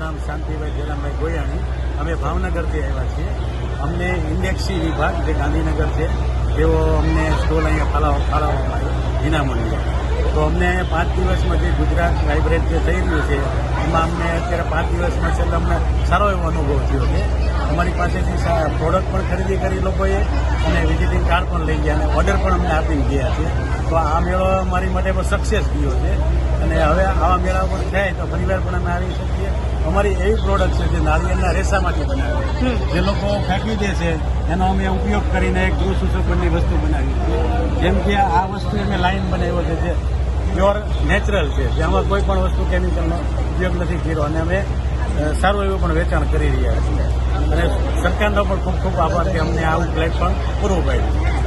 નામ શાંતિભાઈ જયરામભાઈ ગોયાણી. અમે ભાવનગરથી આવ્યા છીએ. અમને ઇન્ડેક્સી વિભાગ, જે ગાંધીનગર છે, તેઓ અમને સ્ટોલ અહીંયા ફાળવ ફાળવવામાં આવ્યો વિનામૂલ્યે તો અમને પાંચ દિવસમાં જે ગુજરાત લાઇબ્રેરી જે થઈ રહ્યું છે, એમાં અમને અત્યારે પાંચ દિવસમાં છેલ્લે અમને સારો એવો અનુભવ થયો છે. અમારી પાસેથી પ્રોડક્ટ પણ ખરીદી કરી લોકોએ અને વિઝિટિંગ કાર્ડ પણ લઈ ગયા અને ઓર્ડર પણ અમને આપી ગયા છે. તો આ મેળો અમારી માટે પણ સક્સેસ ગયો છે. અને હવે આવા મેળા પણ થાય તો ફરીવાર પણ અમે આવી શકીએ. અમારી એવી પ્રોડક્ટ છે જે નાળિયેરના રેસામાંથી બનાવે જે લોકો ફેંકી દે છે એનો અમે ઉપયોગ કરીને એક ગૃહ વસ્તુ બનાવી છે. જેમ કે આ વસ્તુ અમે લાઈન બનાવ્યો છે જે પ્યોર નેચરલ છે જેમાં કોઈ પણ વસ્તુ કેમિકલનો ઉપયોગ નથી કર્યો. અને અમે સારું એવું પણ વેચાણ કરી રહ્યા છીએ. અને સરકારનો પણ ખૂબ ખૂબ આભાર કે અમને આવું પ્લેટફોર્મ પૂરું પાડ્યું.